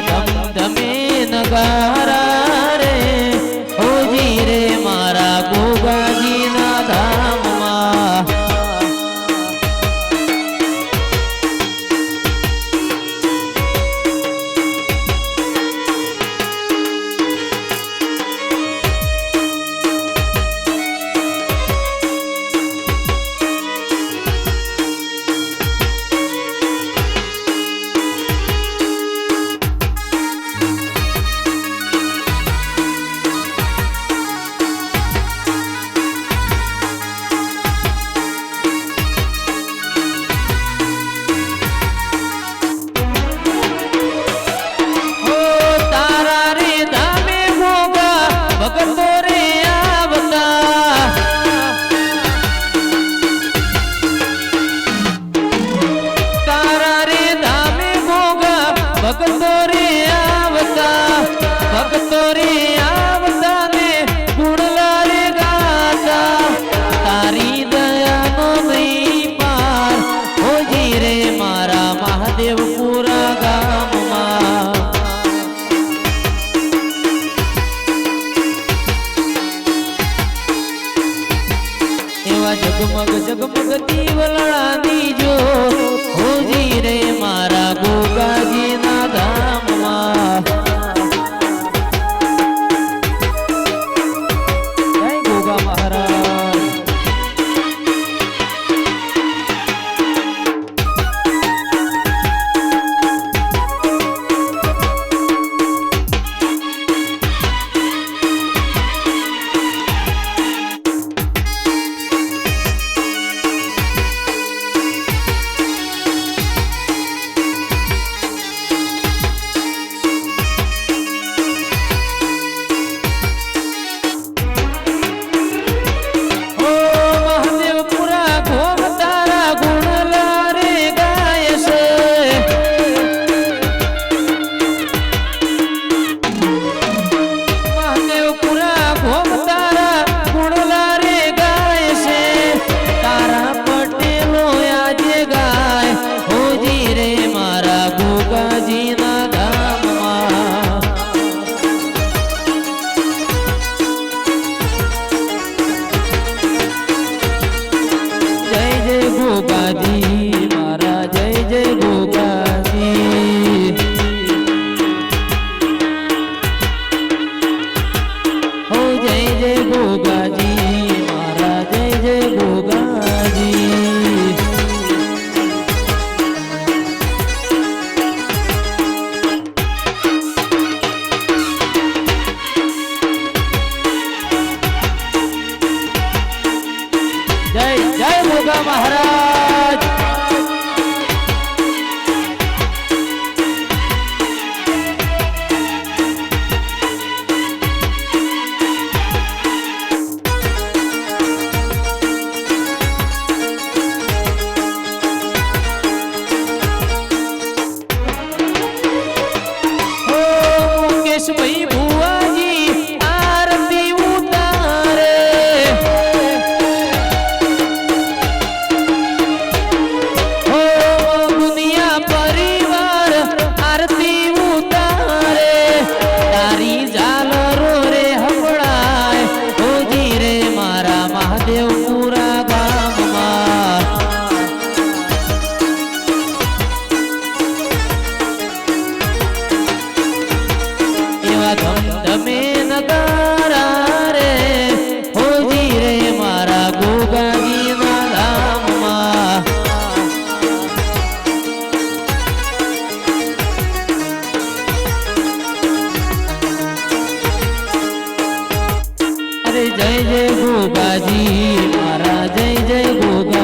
ધમ ધમે નગારા ભક્તો રે આવતા ભક્તો રે આવતા ને ગુણલા રે ગાતા. તારી દયાનો નહીં પાર હોજી રે મારા મહાદેવ પૂરા જગમગ જગમગ દીવલડા Rama. જય ગોપાજી મારા જય જય ગોપા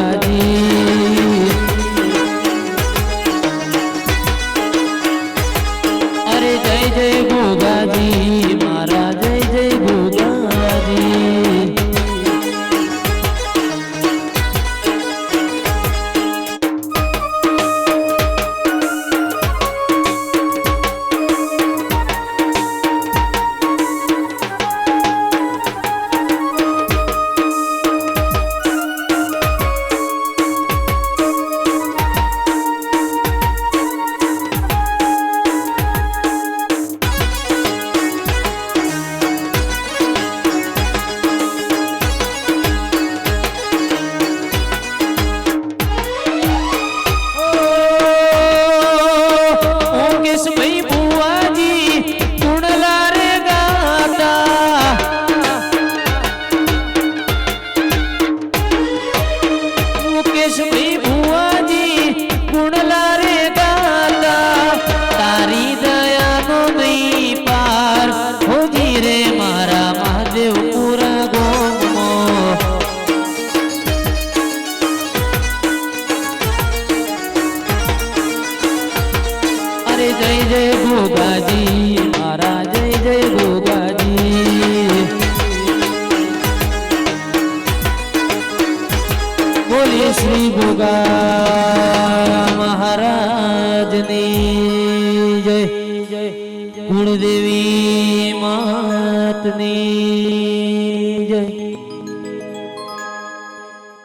जी। जय जय गोगा जी बोले श्री गोगा महाराज ने। जय जय गुणदेवी मातनी